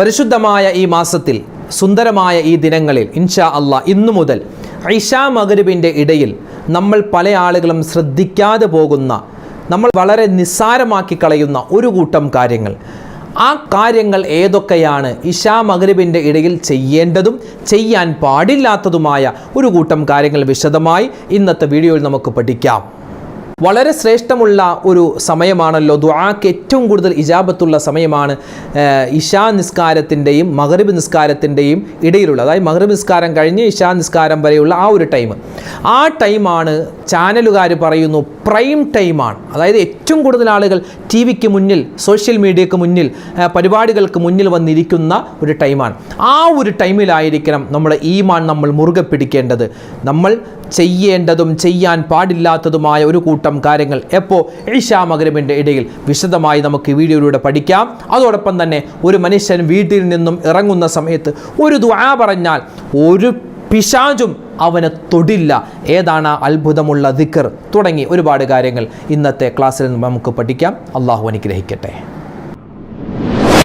പരിശുദ്ധമായ ഈ മാസത്തിൽ സുന്ദരമായ ഈ ദിനങ്ങളിൽ ഇൻഷാ അല്ല ഇന്നു മുതൽ ഐഷാ മകരുവിന്റെ ഇടയിൽ നമ്മൾ പല ആളുകളും ശ്രദ്ധിക്കാതെ പോകുന്ന നമ്മൾ വളരെ നിസ്സാരമാക്കി കളയുന്ന ഒരു കൂട്ടം കാര്യങ്ങൾ. ആ കാര്യങ്ങൾ ഏതൊക്കെയാണ് ഇഷാ മകരുവിന്റെ ഇടയിൽ ചെയ്യേണ്ടതും ചെയ്യാൻ പാടില്ലാത്തതുമായ ഒരു കൂട്ടം കാര്യങ്ങൾ വിശദമായി ഇന്നത്തെ വീഡിയോയിൽ നമുക്ക് പഠിക്കാം. വളരെ ശ്രേഷ്ഠമുള്ള ഒരു സമയമാണല്ലോ. ദുആക്ക് ഏറ്റവും കൂടുതൽ ഇജാബത്തുള്ള സമയമാണ് ഇഷാ നിസ്കാരത്തിന്റെയും മഗ്രിബ് നിസ്കാരത്തിന്റെയും ഇടയിലുള്ള അതായത് മഗ്രിബ് നിസ്കാരം കഴിഞ്ഞ് ഇഷാ നിസ്കാരം വരെയുള്ള ആ ഒരു ടൈം ആ ടൈമാണ് ചാനലുകാർ പറയുന്നു പ്രൈം ടൈമാണ്. അതായത് ഏറ്റവും കൂടുതൽ ആളുകൾ ടി വിക്ക് മുന്നിൽ സോഷ്യൽ മീഡിയക്ക് മുന്നിൽ പരിപാടികൾക്ക് മുന്നിൽ വന്നിരിക്കുന്ന ഒരു ടൈമാണ്. ആ ഒരു ടൈമിലായിരിക്കണം നമ്മുടെ ഈമാൻ നമ്മൾ മുറുകെ പിടിക്കേണ്ടത്. നമ്മൾ ചെയ്യേണ്ടതും ചെയ്യാൻ പാടില്ലാത്തതുമായ ഒരു കൂട്ടം കാര്യങ്ങൾ. എപ്പോൾ ഇഷാ മകരമിന്റെ ഇടയിൽ. വിശദമായി നമുക്ക് ഈ വീഡിയോയിലൂടെ പഠിക്കാം. അതോടൊപ്പം തന്നെ ഒരു മനുഷ്യൻ വീട്ടിൽ നിന്നും ഇറങ്ങുന്ന സമയത്ത് ഒരു ദ്വാ പറഞ്ഞാൽ ഒരു പിശാചും അവനെ തൊടില്ല. ഏതാണ് അത്ഭുതമുള്ള ദിക്കർ? തുടങ്ങി ഒരുപാട് കാര്യങ്ങൾ ഇന്നത്തെ ക്ലാസ്സിൽ നമുക്ക് പഠിക്കാം. അള്ളാഹു അനുഗ്രഹിക്കട്ടെ.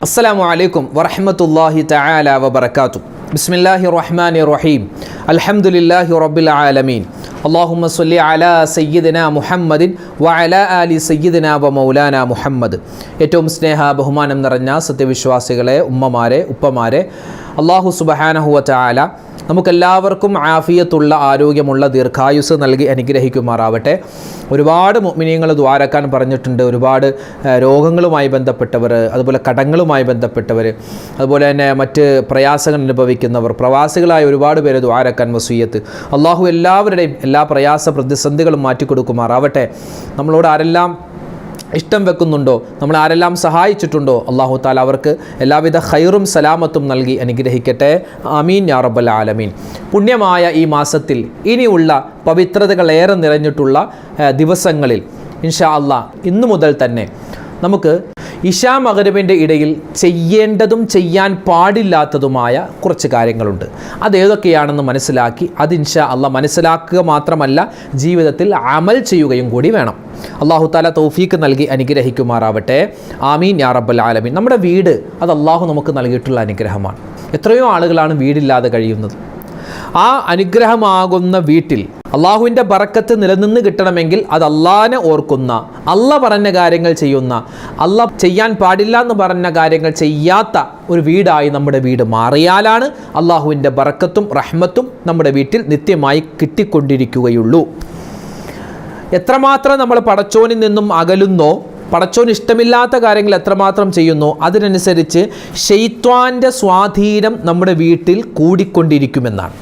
അസ്സലാമു അലൈക്കും വറഹ്മത്തുള്ളാഹി തആല വബറകാതു ബിസ്മില്ലാഹിർ റഹ്മാൻ റഹീം അൽഹംദുലില്ലാഹി റബ്ബിൽ ആലമീൻ അല്ലാഹുമ്മ സല്ലി അലാ സയ്യിദിന മുഹമ്മദിൻ വ അല ആലി സയ്യിദിന വ മൗലാന മുഹമ്മദ്. ഏറ്റവും സ്നേഹ ബഹുമാനം നിറഞ്ഞ സത്യവിശ്വാസികളെ ഉമ്മമാരെ ഉപ്പമാരെ അള്ളാഹു സുബ്ഹാനഹു വ തആല നമുക്കെല്ലാവർക്കും ആഫിയത്തുള്ള ആരോഗ്യമുള്ള ദീർഘായുസ് നൽകി അനുഗ്രഹിക്കുമാറാവട്ടെ. ഒരുപാട് മിനിയങ്ങൾ ദ്വാരക്കാൻ പറഞ്ഞിട്ടുണ്ട്. ഒരുപാട് രോഗങ്ങളുമായി ബന്ധപ്പെട്ടവർ അതുപോലെ കടങ്ങളുമായി ബന്ധപ്പെട്ടവർ അതുപോലെ തന്നെ മറ്റ് പ്രയാസങ്ങൾ അനുഭവിക്കുന്നവർ പ്രവാസികളായ ഒരുപാട് പേര് ദ്വാരക്കാൻ വസൂയത്ത്. അള്ളാഹു എല്ലാവരുടെയും എല്ലാ പ്രയാസ പ്രതിസന്ധികളും മാറ്റിക്കൊടുക്കുമാറാവട്ടെ. നമ്മളോട് ആരെല്ലാം ഇഷ്ടം വെക്കുന്നുണ്ടോ? നമ്മൾ ആരെല്ലാം സഹായിച്ചിട്ടുണ്ടോ? അള്ളാഹു താല അവർക്ക് എല്ലാവിധ ഖൈറും സലാമത്തും നൽകി അനുഗ്രഹിക്കട്ടെ. അമീൻ യാ റബ്ബൽ ആലമീൻ. പുണ്യമായ ഈ മാസത്തിൽ ഇനിയുള്ള പവിത്രതകൾ ഏറെ നിറഞ്ഞിട്ടുള്ള ദിവസങ്ങളിൽ ഇൻഷാ അള്ളാ ഇന്നു മുതൽ തന്നെ നമുക്ക് ഇഷാ മകരവിന്റെ ഇടയിൽ ചെയ്യേണ്ടതും ചെയ്യാൻ പാടില്ലാത്തതുമായ കുറച്ച് കാര്യങ്ങളുണ്ട്. അതേതൊക്കെയാണെന്ന് മനസ്സിലാക്കി അത് ഇൻഷാ അള്ളാഹ് മനസ്സിലാക്കുക മാത്രമല്ല ജീവിതത്തിൽ അമൽ ചെയ്യുകയും കൂടി വേണം. അള്ളാഹു താല തൗഫീക്ക് നൽകി അനുഗ്രഹിക്കുമാറാവട്ടെ. ആമീൻ യാ റബ്ബൽ ആലമീൻ. നമ്മുടെ വീട് അത് അള്ളാഹു നമുക്ക് നൽകിയിട്ടുള്ള അനുഗ്രഹമാണ്. എത്രയോ ആളുകളാണ് വീടില്ലാതെ കഴിയുന്നത്. ആ അനുഗ്രഹമാകുന്ന വീട്ടിൽ അള്ളാഹുവിന്റെ ബറക്കത്ത് നിലനിന്ന് കിട്ടണമെങ്കിൽ അത് അള്ളാഹിനെ ഓർക്കുന്ന അല്ല പറഞ്ഞ കാര്യങ്ങൾ ചെയ്യുന്ന അല്ല ചെയ്യാൻ പാടില്ല എന്ന് പറഞ്ഞ കാര്യങ്ങൾ ചെയ്യാത്ത ഒരു വീടായി നമ്മുടെ വീട് മാറിയാലാണ് അള്ളാഹുവിന്റെ ബറക്കത്തും റഹ്മത്തും നമ്മുടെ വീട്ടിൽ നിത്യമായി കിട്ടിക്കൊണ്ടിരിക്കുകയുള്ളൂ. എത്രമാത്രം നമ്മൾ പടച്ചോനിൽ നിന്നും അകലുന്നോ പടച്ചോന് ഇഷ്ടമില്ലാത്ത കാര്യങ്ങൾ എത്രമാത്രം ചെയ്യുന്നു അതിനനുസരിച്ച് ഷെയ്ത്വാന്റെ സ്വാധീനം നമ്മുടെ വീട്ടിൽ കൂടിക്കൊണ്ടിരിക്കുമെന്നാണ്.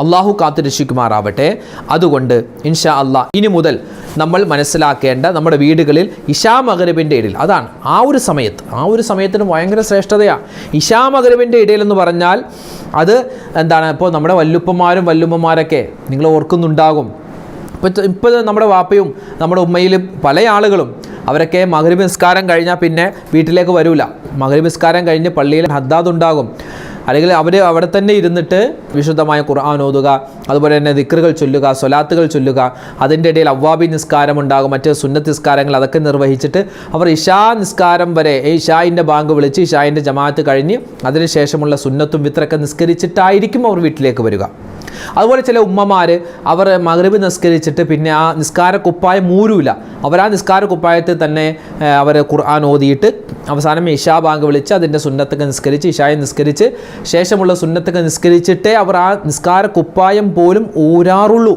അള്ളാഹു കാത്തുരക്ഷിക്കുമാറാവട്ടെ അതുകൊണ്ട് ഇൻഷാ അള്ളാ ഇനി മുതൽ നമ്മൾ മനസ്സിലാക്കേണ്ട നമ്മുടെ വീടുകളിൽ ഇഷാ മകരബിന്റെ ഇടയിൽ അതാണ് ആ ഒരു സമയത്ത് ആ ഒരു സമയത്തിന് ഭയങ്കര ശ്രേഷ്ഠതയാണ് ഇഷാ മകരബിന്റെ ഇടയിൽ എന്ന് പറഞ്ഞാൽ അത് എന്താണ് ഇപ്പോൾ നമ്മുടെ വല്ലുപ്പന്മാരും വല്ലുമ്മമാരൊക്കെ നിങ്ങൾ ഓർക്കുന്നുണ്ടാകും ഇപ്പോൾ ഇപ്പോൾ നമ്മുടെ വാപ്പയും നമ്മുടെ ഉമ്മയിലും പല ആളുകളും അവരൊക്കെ മകരി നിസ്കാരം കഴിഞ്ഞാൽ പിന്നെ വീട്ടിലേക്ക് വരൂല. മകരി നിസ്കാരം കഴിഞ്ഞ് പള്ളിയിൽ ഹദ്ദാദ് ഉണ്ടാകും. അല്ലെങ്കിൽ അവർ അവിടെ തന്നെ ഇരുന്നിട്ട് വിശുദ്ധമായ ഖുർആൻ ഓതുക അതുപോലെ തന്നെ ദിക്റുകൾ ചൊല്ലുക സ്വലാത്തുകൾ ചൊല്ലുക അതിന്റെ ഇടയിൽ അവ്വാബി നിസ്കാരം ഉണ്ടാകും മറ്റ് സുന്നത്ത് നിസ്കാരങ്ങൾ അതൊക്കെ നിർവഹിച്ചിട്ട് അവർ ഇഷാ നിസ്കാരം വരെ ഈ ഇഷായിന്റെ ബാങ്ക് വിളിച്ച് ഇഷായിന്റെ ജമാഅത്ത് കഴിഞ്ഞ് അതിനുശേഷമുള്ള സുന്നത്തും വിത്രൊക്കെ നിസ്കരിച്ചിട്ടായിരിക്കും അവർ വീട്ടിലേക്ക് വരിക. അതുപോലെ ചില ഉമ്മമാർ അവർ മകരവ് നിസ്കരിച്ചിട്ട് പിന്നെ ആ നിസ്കാര കുപ്പായം മൂരൂല. അവർ ആ നിസ്കാര കുപ്പായത്തിൽ തന്നെ അവർ ഖുർആൻ ഓതിയിട്ട് അവസാനം ഇഷാ ബാങ്ക് വിളിച്ച് അതിന്റെ സുന്നത്തൊക്കെ നിസ്കരിച്ച് ഇഷായെ നിസ്കരിച്ച് ശേഷമുള്ള സുന്നത്തൊക്കെ നിസ്കരിച്ചിട്ടേ അവർ ആ നിസ്കാര കുപ്പായം പോലും ഊരാറുള്ളൂ.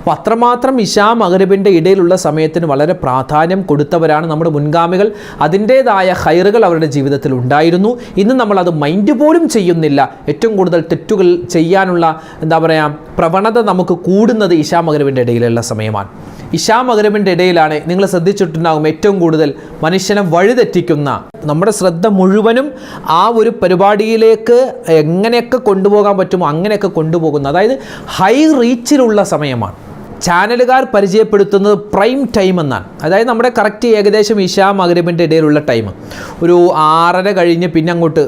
അപ്പോൾ അത്രമാത്രം ഇഷാ മകരബിന്റെ ഇടയിലുള്ള സമയത്തിന് വളരെ പ്രാധാന്യം കൊടുത്തവരാണ് നമ്മുടെ മുൻഗാമികൾ. അതിന്റേതായ ഹൈറുകൾ അവരുടെ ജീവിതത്തിൽ ഉണ്ടായിരുന്നു. ഇന്ന് നമ്മളത് മൈൻഡ് പോലും ചെയ്യുന്നില്ല. ഏറ്റവും കൂടുതൽ തെറ്റുകൾ ചെയ്യാനുള്ള എന്താ പറയുക പ്രവണത നമുക്ക് കൂടുന്നത് ഇഷാ മകരബിന്റെ ഇടയിലുള്ള സമയമാണ്. ഇഷാ മകരബിന്റെ ഇടയിലാണ് നിങ്ങൾ ശ്രദ്ധിച്ചിട്ടുണ്ടാകും ഏറ്റവും കൂടുതൽ മനുഷ്യനെ വഴിതെറ്റിക്കുന്ന നമ്മുടെ ശ്രദ്ധ മുഴുവനും ആ ഒരു പരിപാടിയിലേക്ക് എങ്ങനെയൊക്കെ കൊണ്ടുപോകാൻ പറ്റുമോ അങ്ങനെയൊക്കെ കൊണ്ടുപോകുന്ന അതായത് ഹൈ റീച്ചിലുള്ള സമയമാണ്. ചാനലുകാർ പരിചയപ്പെടുത്തുന്നത് പ്രൈം ടൈം എന്നാണ്. അതായത് നമ്മുടെ കറക്റ്റ് ഏകദേശം ഇഷാ മകരബിന്റെ ഇടയിലുള്ള ടൈം. ഒരു ആറര കഴിഞ്ഞ് പിന്നെ അങ്ങോട്ട്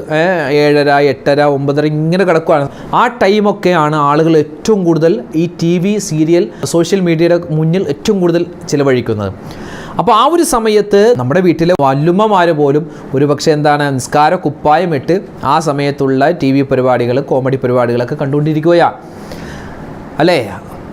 ഏഴര എട്ടര ഒമ്പതര ഇങ്ങനെ കിടക്കുകയാണ് ആ ടൈമൊക്കെയാണ് ആളുകൾ ഏറ്റവും കൂടുതൽ ഈ ടി വി സീരിയൽ സോഷ്യൽ മീഡിയയുടെ മുന്നിൽ ഏറ്റവും കൂടുതൽ ചിലവഴിക്കുന്നത്. അപ്പോൾ ആ ഒരു സമയത്ത് നമ്മുടെ വീട്ടിലെ വല്ലുമ്മമാർ പോലും ഒരു പക്ഷേ എന്താണ് നിസ്കാര കുപ്പായം ഇട്ട് ആ സമയത്തുള്ള ടി വി പരിപാടികൾ കോമഡി പരിപാടികളൊക്കെ കണ്ടുകൊണ്ടിരിക്കുകയാണ് അല്ലേ?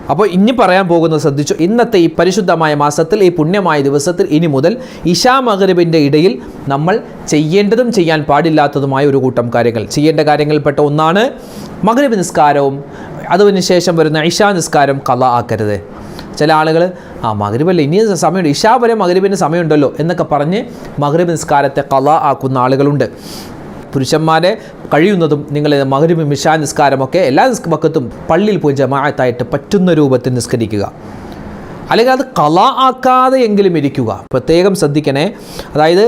അപ്പോൾ ഇനി പറയാൻ പോകുന്നത് ശ്രദ്ധിച്ചു ഇന്നത്തെ ഈ പരിശുദ്ധമായ മാസത്തിൽ ഈ പുണ്യമായ ദിവസത്തിൽ ഇനി മുതൽ ഇഷാ മകരബിന്റെ ഇടയിൽ നമ്മൾ ചെയ്യേണ്ടതും ചെയ്യാൻ പാടില്ലാത്തതുമായ ഒരു കൂട്ടം കാര്യങ്ങൾ. ചെയ്യേണ്ട കാര്യങ്ങളിൽപ്പെട്ട ഒന്നാണ് മകരബ് നിസ്കാരവും അതിനുശേഷം വരുന്ന ഇഷാ നിസ്കാരം കല ആക്കരുത്. ചില ആളുകൾ ആ മകരബല്ലേ ഇനി സമയമുണ്ട് ഇഷാ വരെ മകരബിന് സമയമുണ്ടല്ലോ എന്നൊക്കെ പറഞ്ഞ് മകരബ് നിസ്കാരത്തെ കല ആക്കുന്ന ആളുകളുണ്ട്. പുരുഷന്മാരെ കഴിയുന്നതും നിങ്ങൾ മകരും മിഷാ നിസ്കാരമൊക്കെ എല്ലാ വക്കത്തും പള്ളിയിൽ പോയി ജമാഅത്തായിട്ട് പറ്റുന്ന രൂപത്തിൽ നിസ്കരിക്കുക. അല്ലെങ്കിൽ അത് കല ആക്കാതെ എങ്കിലും ഇരിക്കുക. പ്രത്യേകം ശ്രദ്ധിക്കണേ. അതായത്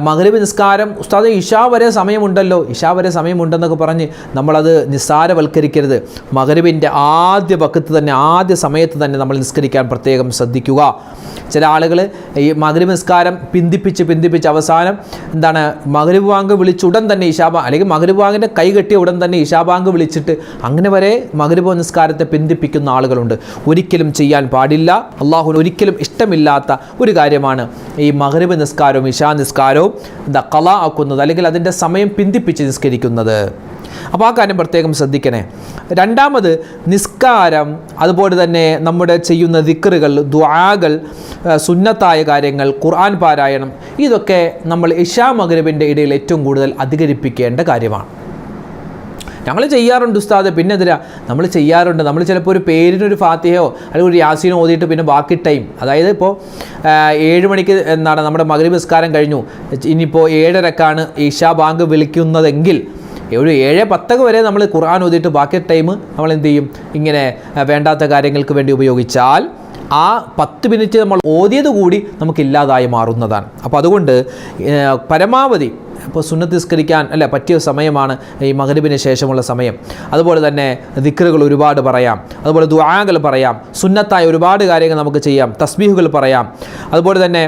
മകരവ് നിസ്കാരം ഉസ്താദ് ഇഷാ വരെ സമയമുണ്ടല്ലോ. ഇഷാ വരെ സമയമുണ്ടെന്നൊക്കെ പറഞ്ഞ് നമ്മളത് നിസ്സാരവൽക്കരിക്കരുത്. മകരവിന്റെ ആദ്യ പക്കത്ത് തന്നെ ആദ്യ സമയത്ത് തന്നെ നമ്മൾ നിസ്കരിക്കാൻ പ്രത്യേകം ശ്രദ്ധിക്കുക. ചില ആളുകൾ ഈ മകരവ് നിസ്കാരം പിന്തിപ്പിച്ച് പിന്തിപ്പിച്ച് അവസാനം എന്താണ് മകരവ് ബാങ്ക് വിളിച്ച് ഉടൻ തന്നെ ഇഷാബാ അല്ലെങ്കിൽ മകരവ് ബാങ്കിന്റെ കൈ കെട്ടിയ ഉടൻ തന്നെ ഇഷാബാങ്ക് വിളിച്ചിട്ട് അങ്ങനെ വരെ മകരവ് നിസ്കാരത്തെ പിന്തിപ്പിക്കുന്ന ആളുകളുണ്ട്. ഒരിക്കലും ചെയ്യാൻ പാടില്ല. അള്ളാഹുവിന് ഒരിക്കലും ഇഷ്ടമില്ലാത്ത ഒരു കാര്യമാണ് ഈ മകരബ് നിസ്കാരവും ഇഷാ നിസ്കാരവും എന്താ കല ആക്കുന്നത് അല്ലെങ്കിൽ അതിന്റെ സമയം പിന്തിപ്പിച്ച് നിസ്കരിക്കുന്നത്. അപ്പോൾ ആ കാര്യം പ്രത്യേകം ശ്രദ്ധിക്കണേ. രണ്ടാമത് നിസ്കാരം അതുപോലെ തന്നെ നമ്മുടെ ചെയ്യുന്ന ദിക്കറുകൾ ദ്വാകൾ സുന്നത്തായ കാര്യങ്ങൾ ഖുർആൻ പാരായണം ഇതൊക്കെ നമ്മൾ ഇഷാ മകരബിന്റെ ഇടയിൽ ഏറ്റവും കൂടുതൽ അധികരിപ്പിക്കേണ്ട കാര്യമാണ്. ഞങ്ങൾ ചെയ്യാറുണ്ട് ഉസ്താദ്. പിന്നെ എന്തിനാ നമ്മൾ ചെയ്യാറുണ്ട്. നമ്മൾ ചിലപ്പോൾ ഒരു പേരിനൊരു ഫാത്തിഹയോ അല്ലെങ്കിൽ ഒരു യാസീനോ ഓതിയിട്ട് പിന്നെ ബാക്കി ടൈം അതായത് ഇപ്പോൾ ഏഴ് മണിക്ക് എന്താണ് നമ്മുടെ മകരി നിസ്കാരം കഴിഞ്ഞു. ഇനിയിപ്പോൾ ഏഴരക്കാണ് ഈശാ ബാങ്ക് വിളിക്കുന്നതെങ്കിൽ ഒരു ഏഴ് പത്തൊക്കെ വരെ നമ്മൾ ഖുർആൻ ഓതിയിട്ട് ബാക്കി ടൈം നമ്മൾ എന്ത് ചെയ്യും? ഇങ്ങനെ വേണ്ടാത്ത കാര്യങ്ങൾക്ക് വേണ്ടി ഉപയോഗിച്ചാൽ ആ പത്ത് മിനിറ്റ് നമ്മൾ ഓതിയത് കൂടി നമുക്കില്ലാതായി മാറുന്നതാണ്. അപ്പോൾ അതുകൊണ്ട് പരമാവധി ഇപ്പോൾ സുന്നത്ത് നിസ്കരിക്കാൻ അല്ല പറ്റിയ സമയമാണ് ഈ മകരബിന് ശേഷമുള്ള സമയം. അതുപോലെ തന്നെ ദിക്കറുകൾ ഒരുപാട് പറയാം. അതുപോലെ ദുആകൾ പറയാം. സുന്നത്തായ ഒരുപാട് കാര്യങ്ങൾ നമുക്ക് ചെയ്യാം. തസ്ബീഹുകൾ പറയാം. അതുപോലെ തന്നെ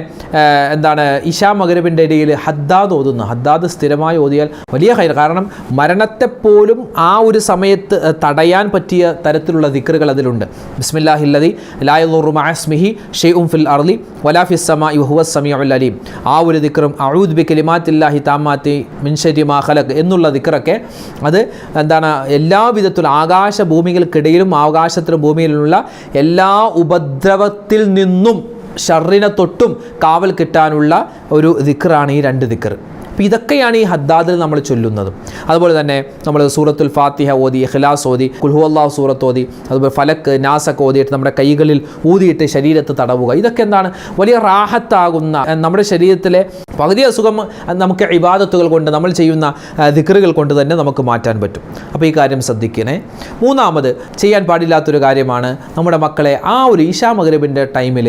എന്താണ് ഇഷാ മകരബിന്റെ ഇടയിൽ ഹദ്ദാദ് ഓതുന്നു. ഹദ്ദാദ് സ്ഥിരമായി ഓതിയാൽ വലിയ ഹൈർ കാരണം മരണത്തെപ്പോലും ആ ഒരു സമയത്ത് തടയാൻ പറ്റിയ തരത്തിലുള്ള ദിക്കറുകൾ അതിലുണ്ട്. ബിസ്മില്ലാഹില്ലതി ലായുറുമാസ്മിഹി ഷെയ്ഉം ഫിൽ അർലി വലാഫിസ്സമ യുഹുവസ് സമീഉൽ അലീം. ആ ഒരു ദിക്കറും അഴൂദ് ബി കലിമാത്തില്ലാഹി താമ മാത്തി മിൻഷരി മാഹലക് എന്നുള്ള ദിക്കറൊക്കെ അത് എന്താണ് എല്ലാ വിധത്തിലും ആകാശ ഭൂമികൾക്കിടയിലും ആകാശത്തിലും ഭൂമിയിലുള്ള എല്ലാ ഉപദ്രവത്തിൽ നിന്നും ഷറിനെ തൊട്ടും കാവൽ കിട്ടാനുള്ള ഒരു ദിക്കറാണ് ഈ രണ്ട് ദിക്കർ അപ്പോൾ ഇതൊക്കെയാണ് ഈ ഹദ്ദാദിൽ നമ്മൾ ചൊല്ലുന്നത്. അതുപോലെ തന്നെ നമ്മൾ സൂറത്തുൽ ഫാത്തിഹ ഓതി ഖിലാസ് ഓതി കുൽഹു അള്ളാഹു സൂറത്ത് ഓതി അതുപോലെ ഫലക്ക് നാസക്ക് ഓതിയിട്ട് നമ്മുടെ കൈകളിൽ ഊതിയിട്ട് ശരീരത്ത് തടവുക. ഇതൊക്കെ എന്താണ്? വലിയ റാഹത്താകുന്ന നമ്മുടെ ശരീരത്തിലെ പകുതി അസുഖം നമുക്ക് ഇബാദത്തുകൾ കൊണ്ട് നമ്മൾ ചെയ്യുന്ന ദിക്കറുകൾ കൊണ്ട് തന്നെ നമുക്ക് മാറ്റാൻ പറ്റും. അപ്പോൾ ഈ കാര്യം ശ്രദ്ധിക്കണേ. മൂന്നാമത് ചെയ്യാൻ പാടില്ലാത്തൊരു കാര്യമാണ് നമ്മുടെ മക്കളെ ആ ഒരു ഈശാ മകരബിന്റെ ടൈമിൽ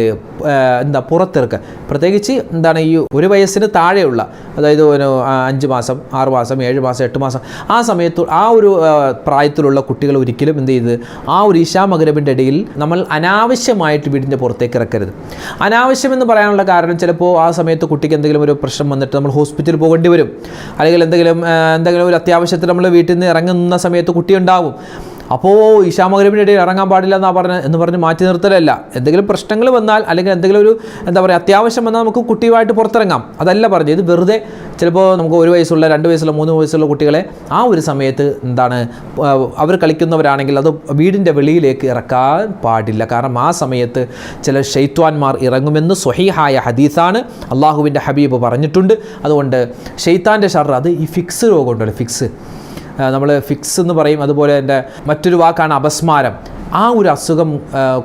എന്താ പുറത്തിറക്കുക. പ്രത്യേകിച്ച് എന്താണ് ഈ ഒരു വയസ്സിന് താഴെയുള്ള അതായത് ഒരു അഞ്ച് മാസം ആറ് മാസം ഏഴ് മാസം എട്ട് മാസം ആ സമയത്ത് ആ ഒരു പ്രായത്തിലുള്ള കുട്ടികൾ ഒരിക്കലും എന്ത് ചെയ്ത് ആ ഒരു ഈശാ മകരബിന്റെ ഇടയിൽ നമ്മൾ അനാവശ്യമായിട്ട് വീടിന്റെ പുറത്തേക്ക് ഇറക്കരുത്. അനാവശ്യമെന്ന് പറയാനുള്ള കാരണം ചിലപ്പോൾ ആ സമയത്ത് കുട്ടിക്ക് എന്തെങ്കിലും ഒരു പ്രശ്നം വന്നിട്ട് നമ്മൾ ഹോസ്പിറ്റലിൽ പോകേണ്ടി വരും. അല്ലെങ്കിൽ എന്തെങ്കിലും എന്തെങ്കിലും ഒരു അത്യാവശ്യത്തിൽ നമ്മൾ വീട്ടിൽ നിന്ന് ഇറങ്ങുന്ന സമയത്ത് കുട്ടി ഉണ്ടാവും. അപ്പോൾ ഈശാമകരമിന്റെ ഇടയിൽ ഇറങ്ങാൻ പാടില്ല എന്നാ പറഞ്ഞത് എന്ന് പറഞ്ഞ് മാറ്റി നിർത്തലല്ല. എന്തെങ്കിലും പ്രശ്നങ്ങൾ വന്നാൽ അല്ലെങ്കിൽ എന്തെങ്കിലും ഒരു എന്താ പറയുക അത്യാവശ്യം വന്നാൽ നമുക്ക് കുട്ടിയുമായിട്ട് പുറത്തിറങ്ങാം. അതല്ല പറഞ്ഞു ഇത് വെറുതെ ചിലപ്പോൾ നമുക്ക് ഒരു വയസ്സുള്ള രണ്ട് വയസ്സുള്ള മൂന്ന് വയസ്സുള്ള കുട്ടികളെ ആ ഒരു സമയത്ത് എന്താണ് അവർ കളിക്കുന്നവരാണെങ്കിൽ അത് വീടിന്റെ വെളിയിലേക്ക് ഇറക്കാൻ പാടില്ല. കാരണം ആ സമയത്ത് ചില ഷെയ്ത്വാൻമാർ ഇറങ്ങുമെന്ന് സ്വഹീഹായ ഹദീസാണ് അള്ളാഹുവിന്റെ ഹബീബ് പറഞ്ഞിട്ടുണ്ട്. അതുകൊണ്ട് ഷെയ്ത്താന്റെ ഷർ അത് ഈ ഫിക്സ് രോഗമുണ്ടല്ലോ ഫിക്സ് നമ്മൾ ഫിക്സ് എന്ന് പറയും. അതുപോലെ എന്റെ മറ്റൊരു വാക്കാണ് അപസ്മാരം. ആ ഒരു അസുഖം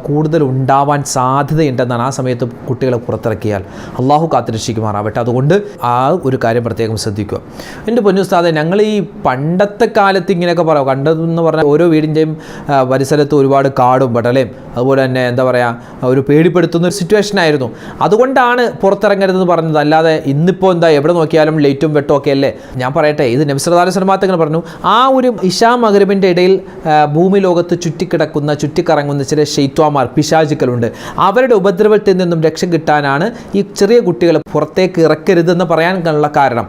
കൂടുതൽ ഉണ്ടാവാൻ സാധ്യതയുണ്ടെന്നാണ് ആ സമയത്ത് കുട്ടികളെ പുറത്തിറക്കിയാൽ അള്ളാഹു കാത്തിരക്ഷിക്കുമാറാവട്ടെ. അതുകൊണ്ട് ആ ഒരു കാര്യം പ്രത്യേകം ശ്രദ്ധിക്കുക. എന്റെ പൊന്നുസ്താദെ ഞങ്ങൾ ഈ പണ്ടത്തെ കാലത്ത് ഇങ്ങനെയൊക്കെ പറയാം. കണ്ടതെന്ന് പറഞ്ഞാൽ ഓരോ വീടിന്റെയും പരിസരത്ത് ഒരുപാട് കാടും പടലയും അതുപോലെ തന്നെ എന്താ പറയുക ഒരു പേടിപ്പെടുത്തുന്ന ഒരു സിറ്റുവേഷൻ ആയിരുന്നു. അതുകൊണ്ടാണ് പുറത്തിറങ്ങരുതെന്ന് പറഞ്ഞത്. അല്ലാതെ ഇന്നിപ്പോൾ എന്താ എവിടെ നോക്കിയാലും ലൈറ്റും വെട്ടും ഒക്കെ അല്ലേ? ഞാൻ പറയട്ടെ ഇത് സലമാത്തങ്ങൾ പറഞ്ഞു. ആ ഒരു ഇഷാ മകരബിന്റെ ഇടയിൽ ഭൂമി ലോകത്ത് ചുറ്റിക്കിടക്കുന്ന ചുറ്റിക്കറങ്ങുന്ന ചില ഷെയ്ത്വാമാർ പിശാചുക്കളുണ്ട്. അവരുടെ ഉപദ്രവത്തിൽ നിന്നും രക്ഷ കിട്ടാനാണ് ഈ ചെറിയ കുട്ടികളെ പുറത്തേക്ക് ഇറക്കരുതെന്ന് പറയാനുള്ള കാരണം.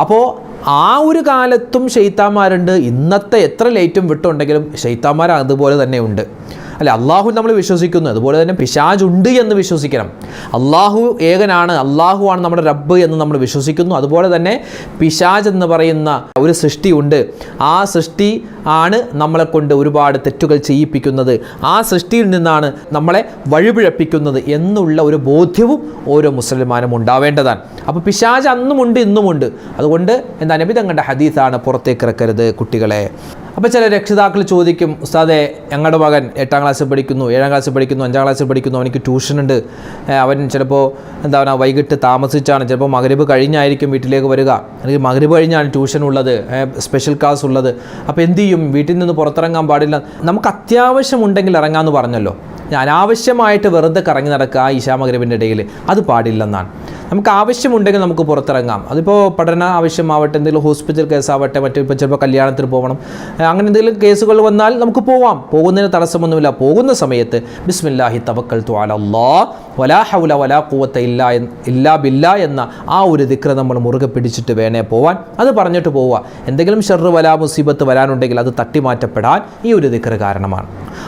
അപ്പോൾ ആ ഒരു കാലത്തും ഷെയ്ത്താന്മാരുണ്ട് ഇന്നത്തെ എത്ര ലൈറ്റും വിട്ടുണ്ടെങ്കിലും ഷെയ്ത്താന്മാർ അതുപോലെ തന്നെ ഉണ്ട്. അല്ലെ അള്ളാഹു നമ്മൾ വിശ്വസിക്കുന്നു. അതുപോലെ തന്നെ പിശാജ് ഉണ്ട് എന്ന് വിശ്വസിക്കണം. അള്ളാഹു ഏകനാണ് അള്ളാഹു ആണ് നമ്മുടെ റബ്ബ് എന്ന് നമ്മൾ വിശ്വസിക്കുന്നു. അതുപോലെ തന്നെ പിശാജ് എന്ന് പറയുന്ന ഒരു സൃഷ്ടി ഉണ്ട്. ആ സൃഷ്ടി ആണ് നമ്മളെ കൊണ്ട് ഒരുപാട് തെറ്റുകൾ ചെയ്യിപ്പിക്കുന്നത്. ആ സൃഷ്ടിയിൽ നിന്നാണ് നമ്മളെ വഴിപിഴപ്പിക്കുന്നത് എന്നുള്ള ഒരു ബോധ്യവും ഓരോ മുസൽമാനും ഉണ്ടാവേണ്ടതാണ്. അപ്പോൾ പിശാജ് അന്നുമുണ്ട് ഇന്നുമുണ്ട്. അതുകൊണ്ട് എന്താ നബി തങ്ങളുടെ ഹദീസാണ് പുറത്തേക്ക് ഇറക്കരുത് കുട്ടികളെ. അപ്പോൾ ചില രക്ഷിതാക്കൾ ചോദിക്കും ഉസ്താദെ ഞങ്ങളുടെ മകൻ എട്ടാം ക്ലാസ്സിൽ പഠിക്കുന്നു ഏഴാം ക്ലാസ്സിൽ പഠിക്കുന്നു അഞ്ചാം ക്ലാസ്സിൽ പഠിക്കുന്നു അവനിക്ക് ട്യൂഷനുണ്ട് അവൻ ചിലപ്പോൾ എന്താ പറയുക വൈകിട്ട് താമസിച്ചാണ്. ചിലപ്പോൾ മകരവ് കഴിഞ്ഞായിരിക്കും വീട്ടിലേക്ക് വരിക. അല്ലെങ്കിൽ മകരവ് കഴിഞ്ഞാണ് ട്യൂഷൻ ഉള്ളത് സ്പെഷ്യൽ ക്ലാസ് ഉള്ളത്. അപ്പോൾ എന്ത് ചെയ്യും? വീട്ടിൽ നിന്ന് പുറത്തിറങ്ങാൻ പാടില്ല. നമുക്ക് അത്യാവശ്യം ഉണ്ടെങ്കിൽ ഇറങ്ങാമെന്ന് പറഞ്ഞല്ലോ. അനാവശ്യമായിട്ട് വെറുതെ കറങ്ങി നടക്കുക ആ ഇശാമഗ്രവിന്റെ ഇടയിൽ അത് പാടില്ലെന്നാണ്. നമുക്ക് ആവശ്യമുണ്ടെങ്കിൽ നമുക്ക് പുറത്തിറങ്ങാം. അതിപ്പോൾ പഠന ആവശ്യമാവട്ടെ എന്തെങ്കിലും ഹോസ്പിറ്റൽ കേസാവട്ടെ മറ്റു ഇപ്പോൾ ചിലപ്പോൾ കല്യാണത്തിന് പോകണം അങ്ങനെ എന്തെങ്കിലും കേസുകൾ വന്നാൽ നമുക്ക് പോവാം. പോകുന്നതിന് തടസ്സമൊന്നുമില്ല. പോകുന്ന സമയത്ത് ബിസ്മില്ലാഹി തവക്കൽ ത്വാലല്ലാ വലാ ഹൗല വലാ കൂവത്ത ഇല്ല ഇല്ലാ ബില്ല എന്ന ആ ഒരു ദിക്ര നമ്മൾ മുറുകെ പിടിച്ചിട്ട് വേണേ പോവാൻ. അത് പറഞ്ഞിട്ട് പോവുക. എന്തെങ്കിലും ഷെറ് വലാ മുസീബത്ത് വരാനുണ്ടെങ്കിൽ അത് തട്ടിമാറ്റപ്പെടാൻ ഈ ഒരു ദിക്ര കാരണമാണ്.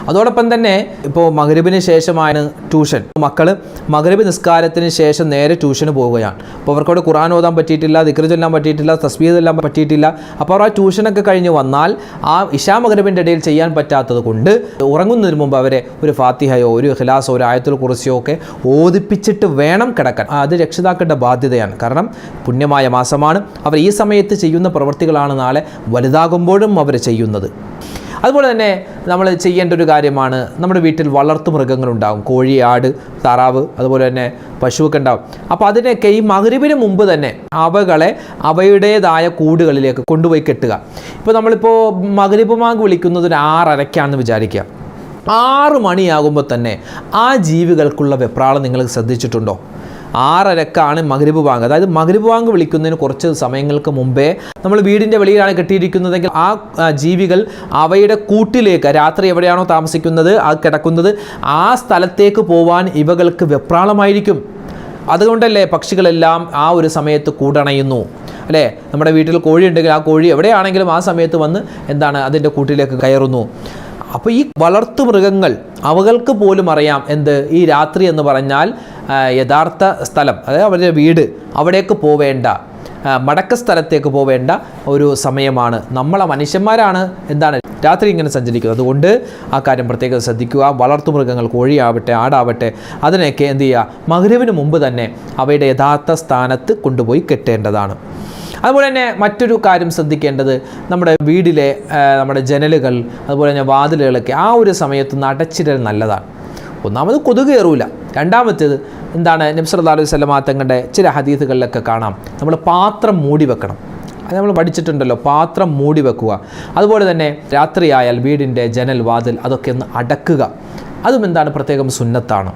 അതോടൊപ്പം തന്നെ ഇപ്പോൾ മകരബിന് ശേഷമാണ് ട്യൂഷൻ. മക്കൾ മകരബ് നിസ്കാരത്തിന് ശേഷം നേരെ ട്യൂഷന് പോവുകയാണ്. അപ്പോൾ അവർക്കോട് ഖുറാൻ ഓതാൻ പറ്റിയിട്ടില്ല ദിക്ര ചൊല്ലാൻ പറ്റിയിട്ടില്ല തസ്ബീഹ് ചൊല്ലാൻ പറ്റിയിട്ടില്ല. അപ്പോൾ അവർ ആ ട്യൂഷനൊക്കെ കഴിഞ്ഞ് വന്നാൽ ആ ഇഷാ മകരബിന്റെ ഇടയിൽ ചെയ്യാൻ പറ്റാത്തത് കൊണ്ട് ഉറങ്ങുന്നതിന് മുമ്പ് അവരെ ഒരു ഫാത്തിഹയോ ഒരു ഖിലാസോ ഒരു ആയത്തുൽ കുറിച്ചോ ഒക്കെ ഓദിപ്പിച്ചിട്ട് വേണം കിടക്കാൻ. അത് രക്ഷിതാക്കളുടെ ബാധ്യതയാണ്. കാരണം പുണ്യമായ മാസമാണ്. അവർ ഈ സമയത്ത് ചെയ്യുന്ന പ്രവൃത്തികളാണ് നാളെ വലുതാകുമ്പോഴും അവർ ചെയ്യുന്നത്. അതുപോലെ തന്നെ നമ്മൾ ചെയ്യേണ്ട ഒരു കാര്യമാണ് നമ്മുടെ വീട്ടിൽ വളർത്തു മൃഗങ്ങളുണ്ടാകും കോഴി ആട് താറാവ് അതുപോലെ തന്നെ പശുവൊക്കെ ഉണ്ടാകും അപ്പോൾ അതിനെയൊക്കെ ഈ മകരുവിന് മുമ്പ് തന്നെ അവകളെ അവയുടേതായ കൂടുകളിലേക്ക് കൊണ്ടുപോയി കെട്ടുക. ഇപ്പോൾ നമ്മളിപ്പോൾ മകരിപ്പ് മാങ്ക് വിളിക്കുന്നത് ഒരു ആറരയ്ക്കാണെന്ന് വിചാരിക്കുക. ആറ് മണിയാകുമ്പോൾ തന്നെ ആ ജീവികൾക്കുള്ള വെപ്രാളം നിങ്ങൾ ശ്രദ്ധിച്ചിട്ടുണ്ടോ? ആറരക്കാണ് മഗ്രിബ് ബാങ്ക്. അതായത് മഗ്രിബ് ബാങ്ക് വിളിക്കുന്നതിന് കുറച്ച് സമയങ്ങൾക്ക് മുമ്പേ നമ്മൾ വീടിന്റെ വെളിയിലാണ് കെട്ടിയിരിക്കുന്നതെങ്കിൽ ആ, ജീവികൾ അവയുടെ കൂട്ടിലേക്ക് രാത്രി എവിടെയാണോ താമസിക്കുന്നത് അത് കിടക്കുന്നത് ആ സ്ഥലത്തേക്ക് പോവാൻ ഇവകൾക്ക് വെപ്രാളമായിരിക്കും. അതുകൊണ്ടല്ലേ പക്ഷികളെല്ലാം ആ ഒരു സമയത്ത് കൂടണയുന്നു. അല്ലേ? നമ്മുടെ വീട്ടിൽ കോഴി ഉണ്ടെങ്കിൽ ആ കോഴി എവിടെയാണെങ്കിലും ആ സമയത്ത് വന്ന് എന്താണ് അതിന്റെ കൂട്ടിലേക്ക് കയറുന്നു. അപ്പോൾ ഈ വളർത്തു മൃഗങ്ങൾ അവകൾക്ക് പോലും അറിയാം എന്ത് ഈ രാത്രി എന്ന് പറഞ്ഞാൽ യഥാർത്ഥ സ്ഥലം അതായത് അവരുടെ വീട് അവിടേക്ക് പോവേണ്ട മടക്ക സ്ഥലത്തേക്ക് പോവേണ്ട ഒരു സമയമാണ്. നമ്മളെ മനുഷ്യന്മാരാണ് എന്താണ് രാത്രി ഇങ്ങനെ സഞ്ചരിക്കുന്നത്. അതുകൊണ്ട് ആ കാര്യം പ്രത്യേകം ശ്രദ്ധിക്കുക. വളർത്തു മൃഗങ്ങൾ കോഴിയാവട്ടെ ആടാവട്ടെ അതിനെയൊക്കെ എന്ത് ചെയ്യുക? മകരവിന് മുമ്പ് തന്നെ അവയുടെ യഥാർത്ഥ സ്ഥാനത്ത് കൊണ്ടുപോയി കെട്ടേണ്ടതാണ്. അതുപോലെ തന്നെ മറ്റൊരു കാര്യം ശ്രദ്ധിക്കേണ്ടത് നമ്മുടെ വീടിലെ നമ്മുടെ ജനലുകൾ അതുപോലെ തന്നെ വാതിലുകളൊക്കെ ആ ഒരു സമയത്ത് അടച്ചിടൽ നല്ലതാണ്. ഒന്നാമത് കൊതുക് കയറൂല. രണ്ടാമത്തേത് എന്താണ് നബ്സല്ലാ അലൈഹി സ്വലമാ തങ്ങളുടെ ചില ഹദീസുകളിലൊക്കെ കാണാം. നമ്മൾ പാത്രം മൂടി വെക്കണം. അത് നമ്മൾ പഠിച്ചിട്ടുണ്ടല്ലോ പാത്രം മൂടി വെക്കുക. അതുപോലെ തന്നെ രാത്രിയായാൽ വീടിന്റെ ജനൽ വാതിൽ അതൊക്കെ ഒന്ന് അടക്കുക. അതും എന്താണ് പ്രത്യേകം സുന്നത്താണ്?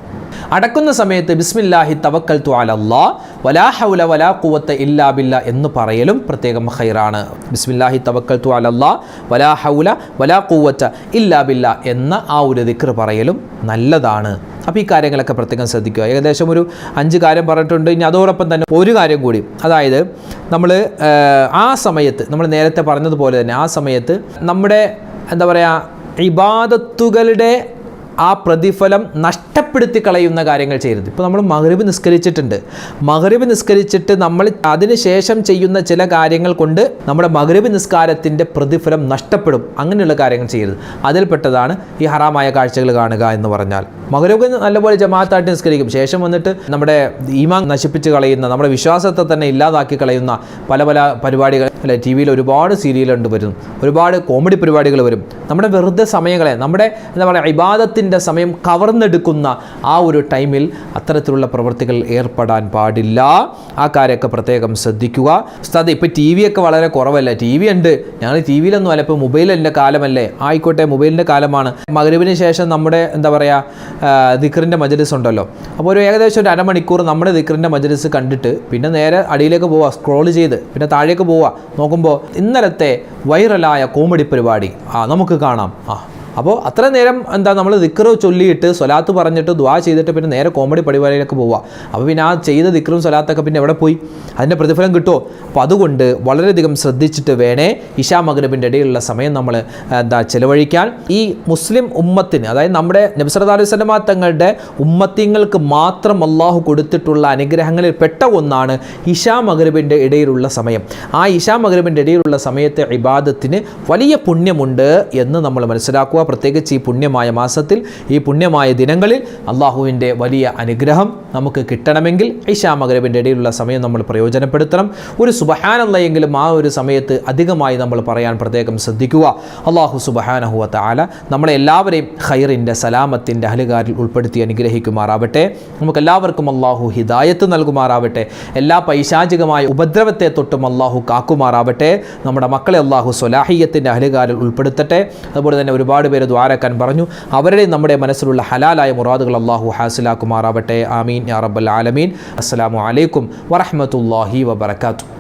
അടക്കുന്ന സമയത്ത് ബിസ്മില്ലാഹി തവക്കൽ തു അലല്ലാ വലാ ഹൗല വലാ കുവത്ത് ഇല്ലാ ബില്ല എന്ന് പറയലും പ്രത്യേകം ഹൈറാണ് ബിസ്മില്ലാഹി തവക്കൽ തു അലല്ലാ വലാ ഹൗല വലാ ഖുവത്ത ഇല്ലാ ബില്ല എന്ന ആ ഒരു ദിക്ർ പറയലും നല്ലതാണ്. അപ്പോൾ ഈ കാര്യങ്ങളൊക്കെ പ്രത്യേകം ശ്രദ്ധിക്കുക. ഏകദേശം ഒരു അഞ്ച് കാര്യം പറഞ്ഞിട്ടുണ്ട്. ഇനി അതോടൊപ്പം തന്നെ ഒരു കാര്യം കൂടി. അതായത് നമ്മൾ ആ സമയത്ത് നമ്മൾ നേരത്തെ പറഞ്ഞതുപോലെ തന്നെ ആ സമയത്ത് നമ്മുടെ എന്താ പറയുക ഇബാദത്തുകളുടെ ആ പ്രതിഫലം നഷ്ടപ്പെടുത്തി കളയുന്ന കാര്യങ്ങൾ ചെയ്യരുത്. ഇപ്പോൾ നമ്മൾ മകരവ് നിസ്കരിച്ചിട്ടുണ്ട്. മകരവ് നിസ്കരിച്ചിട്ട് നമ്മൾ അതിന് ശേഷം ചെയ്യുന്ന ചില കാര്യങ്ങൾ കൊണ്ട് നമ്മുടെ മകരവ് നിസ്കാരത്തിന്റെ പ്രതിഫലം നഷ്ടപ്പെടും. അങ്ങനെയുള്ള കാര്യങ്ങൾ ചെയ്യരുത്. അതിൽപ്പെട്ടതാണ് ഈ ഹറാമായ കാഴ്ചകൾ കാണുക എന്ന് പറഞ്ഞാൽ. മകരവ് നല്ലപോലെ ജമാഅത്തായിട്ട് നിസ്കരിക്കും. ശേഷം വന്നിട്ട് നമ്മുടെ ഈമാൻ നശിപ്പിച്ച് കളയുന്ന നമ്മുടെ വിശ്വാസത്തെ തന്നെ ഇല്ലാതാക്കി കളയുന്ന പല പല പരിപാടികൾ അല്ലെ ടി വിയിൽ ഒരുപാട് സീരിയലുണ്ട് വരും. ഒരുപാട് കോമഡി പരിപാടികൾ വരും. നമ്മുടെ വെറുതെ സമയങ്ങളെ നമ്മുടെ എന്താ പറയുക ഇബാദത്തിന്റെ സമയം കവർന്നെടുക്കുന്ന ആ ഒരു ടൈമിൽ അത്തരത്തിലുള്ള പ്രവൃത്തികൾ ഏർപ്പെടാൻ പാടില്ല. ആ കാര്യമൊക്കെ പ്രത്യേകം ശ്രദ്ധിക്കുക. ഉസ്താദ് ഇപ്പോൾ ടി വി ഒക്കെ വളരെ കുറവല്ലേ? ടി വി ഉണ്ട്. ഞങ്ങൾ ടി വിയിലൊന്നും അല്ല ഇപ്പോൾ മൊബൈലിന്റെ കാലമല്ലേ? ആയിക്കോട്ടെ മൊബൈലിന്റെ കാലമാണ്. മകരുവിന് ശേഷം നമ്മുടെ എന്താ പറയുക ദിക്കറിന്റെ മജലിസ് ഉണ്ടല്ലോ. അപ്പോൾ ഒരു ഏകദേശം ഒരു അരമണിക്കൂർ നമ്മുടെ ദിക്കറിന്റെ മജലിസ് കണ്ടിട്ട് പിന്നെ നേരെ അടിയിലേക്ക് പോവുക സ്ക്രോൾ ചെയ്ത് പിന്നെ താഴേക്ക് പോവുക നോക്കുമ്പോൾ ഇന്നലത്തെ വൈറലായ കോമഡി പരിപാടി. ആ നമുക്ക് കാണാം. ആ. അപ്പോൾ അത്ര നേരം എന്താ നമ്മൾ ദിക്റ് ചൊല്ലിയിട്ട് സ്വലാത്ത് പറഞ്ഞിട്ട് ദ്വാ ചെയ്തിട്ട് പിന്നെ നേരെ കോമഡി പരിപാടിയിലേക്ക് പോവുക. അപ്പോൾ പിന്നെ ആ ചെയ്ത ദിക്റും സ്വലാത്തൊക്കെ പിന്നെ എവിടെ പോയി? അതിന്റെ പ്രതിഫലം കിട്ടുമോ അപ്പോൾ അതുകൊണ്ട് വളരെയധികം ശ്രദ്ധിച്ചിട്ട് വേണേ ഇഷാ മഗ്രബിന്റെ ഇടയിലുള്ള സമയം നമ്മൾ എന്താ ചിലവഴിക്കാൻ. ഈ മുസ്ലിം ഉമ്മത്തിന് അതായത് നമ്മുടെ നബ്സറദ് അലൈഹി സ്വലമാ തങ്ങളുടെ ഉമ്മത്തിങ്ങൾക്ക് മാത്രം അള്ളാഹു കൊടുത്തിട്ടുള്ള അനുഗ്രഹങ്ങളിൽ പെട്ട ഒന്നാണ് ഇഷാ മഗ്രബിന്റെ ഇടയിലുള്ള സമയം. ആ ഇഷാ മഗ്രബിന്റെ ഇടയിലുള്ള സമയത്തെ ഇബാദത്തിന് വലിയ പുണ്യമുണ്ട് എന്ന് നമ്മൾ മനസ്സിലാക്കുക. പ്രത്യേകിച്ച് ഈ പുണ്യമായ മാസത്തിൽ ഈ പുണ്യമായ ദിനങ്ങളിൽ അള്ളാഹുവിന്റെ വലിയ അനുഗ്രഹം നമുക്ക് കിട്ടണമെങ്കിൽ ഐഷാ മഗ്രബിന്റെ ഇടയിലുള്ള സമയം നമ്മൾ പ്രയോജനപ്പെടുത്തണം. ഒരു സുബഹാനല്ലയെങ്കിലും ആ ഒരു സമയത്ത് അധികമായി നമ്മൾ പറയാൻ പ്രത്യേകം ശ്രദ്ധിക്കുക. അള്ളാഹു സുബഹാനഹുവ താല നമ്മളെ എല്ലാവരെയും ഖൈറിന്റെ സലാമത്തിന്റെ അഹലുകാരിൽ ഉൾപ്പെടുത്തി അനുഗ്രഹിക്കുമാറാവട്ടെ. നമുക്കെല്ലാവർക്കും അള്ളാഹു ഹിദായത്ത് നൽകുമാറാവട്ടെ. എല്ലാ പൈശാചികമായ ഉപദ്രവത്തെ തൊട്ടും അള്ളാഹു കാക്കുമാറാവട്ടെ. നമ്മുടെ മക്കളെ അള്ളാഹു സ്വലാഹിയത്തിന്റെ അഹലുകാരിൽ ഉൾപ്പെടുത്തട്ടെ. അതുപോലെ തന്നെ ഒരുപാട് പേര് ദ്വാരക്കാൻ പറഞ്ഞു. അവരുടെ നമ്മുടെ മനസ്സിലുള്ള ഹലാലായ മുറാദുകൾ അള്ളാഹു ഹാസിലാക്കുമാറാവട്ടെ. ആമീൻ. യാ റബ്ബൽ ആലമീൻ. അസ്സാം വലൈക്കും വറഹമത്തല്ലാഹി വബറകാതുഹു.